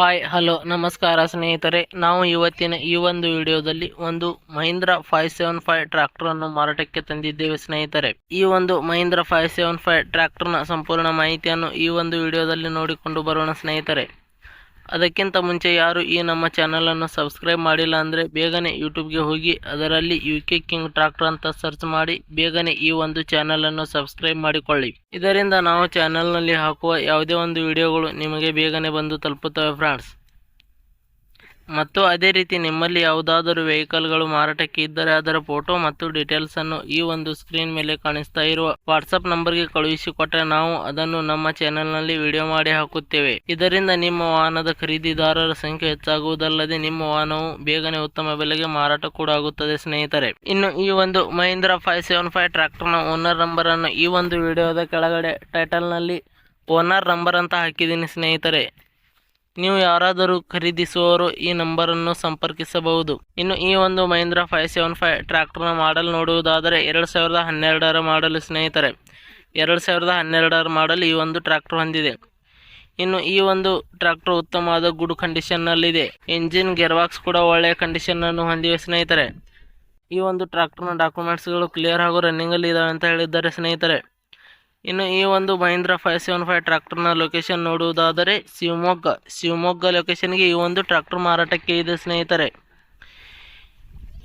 Hi hello ನಮಸ್ಕಾರ ಸ್ನೇಹಿತರೆ. ನಾವು ಇವತ್ತಿನ ಈ ಒಂದು ವಿಡಿಯೋದಲ್ಲಿ ಒಂದು Mahindra five seven five tractor ಅನ್ನು ಮಾರಾಟಕ್ಕೆ ತಂದಿದ್ದೇವೆ ಸ್ನೇಹಿತರೆ. ಈ ಒಂದು ಮಹೀಂದ್ರ ಫೈವ್ ಸೆವೆನ್ ಫೈವ್ ಟ್ರ್ಯಾಕ್ಟರ್ನ ಸಂಪೂರ್ಣ ಮಾಹಿತಿಯನ್ನು ಈ ಒಂದು ವಿಡಿಯೋದಲ್ಲಿ ನೋಡಿಕೊಂಡು ಬರೋಣ ಸ್ನೇಹಿತರೆ. ಅದಕ್ಕಿಂತ ಮುಂಚೆ ಯಾರು ಈ ನಮ್ಮ ಚಾನಲನ್ನು ಸಬ್ಸ್ಕ್ರೈಬ್ ಮಾಡಿಲ್ಲ ಅಂದರೆ ಬೇಗನೆ ಯೂಟ್ಯೂಬ್ಗೆ ಹೋಗಿ, ಅದರಲ್ಲಿ ಯು ಕೆ ಕಿಂಗ್ ಟ್ರಾಕ್ಟರ್ ಅಂತ ಸರ್ಚ್ ಮಾಡಿ, ಬೇಗನೆ ಈ ಒಂದು ಚಾನಲನ್ನು ಸಬ್ಸ್ಕ್ರೈಬ್ ಮಾಡಿಕೊಳ್ಳಿ. ಇದರಿಂದ ನಾವು ಚಾನಲ್ನಲ್ಲಿ ಹಾಕುವ ಯಾವುದೇ ಒಂದು ವಿಡಿಯೋಗಳು ನಿಮಗೆ ಬೇಗನೆ ಬಂದು ತಲುಪುತ್ತವೆ ಫ್ರೆಂಡ್ಸ್ ಮತ್ತು ಅದೇ ರೀತಿ ನಿಮ್ಮಲ್ಲಿ ಯಾವುದಾದರೂ ವೆಹಿಕಲ್ಗಳು ಮಾರಾಟಕ್ಕೆ ಇದ್ದರೆ ಅದರ ಫೋಟೋ ಮತ್ತು ಡೀಟೇಲ್ಸ್ ಅನ್ನು ಈ ಒಂದು ಸ್ಕ್ರೀನ್ ಮೇಲೆ ಕಾಣಿಸ್ತಾ ಇರುವ ವಾಟ್ಸಪ್ ನಂಬರ್ಗೆ ಕಳುಹಿಸಿಕೊಟ್ಟರೆ ನಾವು ಅದನ್ನು ನಮ್ಮ ಚಾನೆಲ್ನಲ್ಲಿ ವಿಡಿಯೋ ಮಾಡಿ ಹಾಕುತ್ತೇವೆ. ಇದರಿಂದ ನಿಮ್ಮ ವಾಹನದ ಖರೀದಿದಾರರ ಸಂಖ್ಯೆ ಹೆಚ್ಚಾಗುವುದಲ್ಲದೆ ನಿಮ್ಮ ವಾಹನವು ಬೇಗನೆ ಉತ್ತಮ ಬೆಲೆಗೆ ಮಾರಾಟ ಕೂಡ ಆಗುತ್ತದೆ ಸ್ನೇಹಿತರೆ. ಇನ್ನು ಈ ಒಂದು ಮಹೀಂದ್ರ ಫೈವ್ ಸೆವೆನ್ ಫೈವ್ ಟ್ರ್ಯಾಕ್ಟರ್ನ ಓನರ್ ನಂಬರ್ ಅನ್ನು ಈ ಒಂದು ವಿಡಿಯೋದ ಕೆಳಗಡೆ ಟೈಟಲ್ನಲ್ಲಿ ಓನರ್ ನಂಬರ್ ಅಂತ ಹಾಕಿದ್ದೀನಿ ಸ್ನೇಹಿತರೆ. ನೀವು ಯಾರಾದರೂ ಖರೀದಿಸುವವರು ಈ ನಂಬರನ್ನು ಸಂಪರ್ಕಿಸಬಹುದು. ಇನ್ನು ಈ ಒಂದು ಮಹೀಂದ್ರ ಫೈವ್ ಸೆವೆನ್ ಫೈವ್ ಟ್ರ್ಯಾಕ್ಟರ್ನ ಮಾಡಲ್ ನೋಡುವುದಾದರೆ ಎರಡು ಸಾವಿರದ ಹನ್ನೆರಡರ ಮಾಡಲು, ಸ್ನೇಹಿತರೆ. ಎರಡು ಸಾವಿರದ ಹನ್ನೆರಡರ ಮಾಡಲ್ ಈ ಒಂದು ಟ್ರ್ಯಾಕ್ಟರ್ ಹೊಂದಿದೆ. ಇನ್ನು ಈ ಒಂದು ಟ್ರ್ಯಾಕ್ಟರ್ ಉತ್ತಮವಾದ ಗುಡ್ ಕಂಡೀಷನ್ನಲ್ಲಿದೆ. ಇಂಜಿನ್ ಗೆರ್ವಾಕ್ಸ್ ಕೂಡ ಒಳ್ಳೆಯ ಕಂಡೀಷನನ್ನು ಹೊಂದಿವೆ, ಸ್ನೇಹಿತರೆ. ಈ ಒಂದು ಟ್ರ್ಯಾಕ್ಟರ್ನ ಡಾಕ್ಯುಮೆಂಟ್ಸ್ಗಳು ಕ್ಲಿಯರ್ ಹಾಗೂ ರನ್ನಿಂಗಲ್ಲಿ ಇದಾವೆ ಅಂತ ಹೇಳಿದ್ದಾರೆ, ಸ್ನೇಹಿತರೆ. ಇನ್ನು ಈ ಒಂದು ಮಹೀಂದ್ರ ಫೈವ್ ಸೆವೆನ್ ಫೈವ್ ಟ್ರ್ಯಾಕ್ಟರ್ನ ಲೊಕೇಶನ್ ನೋಡುವುದಾದರೆ ಶಿವಮೊಗ್ಗ. ಶಿವಮೊಗ್ಗ ಲೊಕೇಶನ್ಗೆ ಈ ಒಂದು ಟ್ರ್ಯಾಕ್ಟರ್ ಮಾರಾಟಕ್ಕೆ ಇದೆ ಸ್ನೇಹಿತರೆ.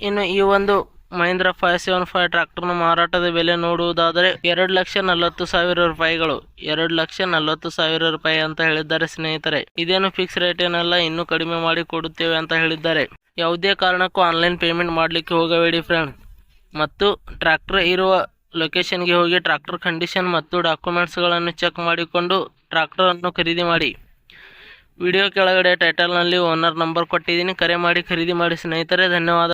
ಇನ್ನು ಈ ಒಂದು ಮಹೀಂದ್ರ ಫೈವ್ ಸೆವೆನ್ ಫೈವ್ ಟ್ರ್ಯಾಕ್ಟರ್ನ ಮಾರಾಟದ ಬೆಲೆ ನೋಡುವುದಾದರೆ ಎರಡು ಲಕ್ಷ ನಲವತ್ತು ಸಾವಿರ ರೂಪಾಯಿಗಳು. ಎರಡು ಲಕ್ಷ ನಲವತ್ತು ಸಾವಿರ ರೂಪಾಯಿ ಅಂತ ಹೇಳಿದ್ದಾರೆ ಸ್ನೇಹಿತರೆ. ಇದೇನು ಫಿಕ್ಸ್ ರೇಟ್ ಏನಲ್ಲ, ಇನ್ನೂ ಕಡಿಮೆ ಮಾಡಿ ಕೊಡುತ್ತೇವೆ ಅಂತ ಹೇಳಿದ್ದಾರೆ. ಯಾವುದೇ ಕಾರಣಕ್ಕೂ ಆನ್ಲೈನ್ ಪೇಮೆಂಟ್ ಮಾಡಲಿಕ್ಕೆ ಹೋಗಬೇಡಿ ಫ್ರೆಂಡ್ ಮತ್ತು ಟ್ರ್ಯಾಕ್ಟರ್ ಇರುವ ಲೊಕೇಶನ್ಗೆ ಹೋಗಿ ಟ್ರ್ಯಾಕ್ಟರ್ ಕಂಡೀಷನ್ ಮತ್ತು ಡಾಕ್ಯುಮೆಂಟ್ಸ್ಗಳನ್ನು ಚೆಕ್ ಮಾಡಿಕೊಂಡು ಟ್ರ್ಯಾಕ್ಟರನ್ನು ಖರೀದಿ ಮಾಡಿ. ವಿಡಿಯೋ ಕೆಳಗಡೆ ಟೈಟಲ್ನಲ್ಲಿ ಓನರ್ ನಂಬರ್ ಕೊಟ್ಟಿದ್ದೀನಿ. ಕರೆ ಮಾಡಿ, ಖರೀದಿ ಮಾಡಿ ಸ್ನೇಹಿತರೆ, ಧನ್ಯವಾದ.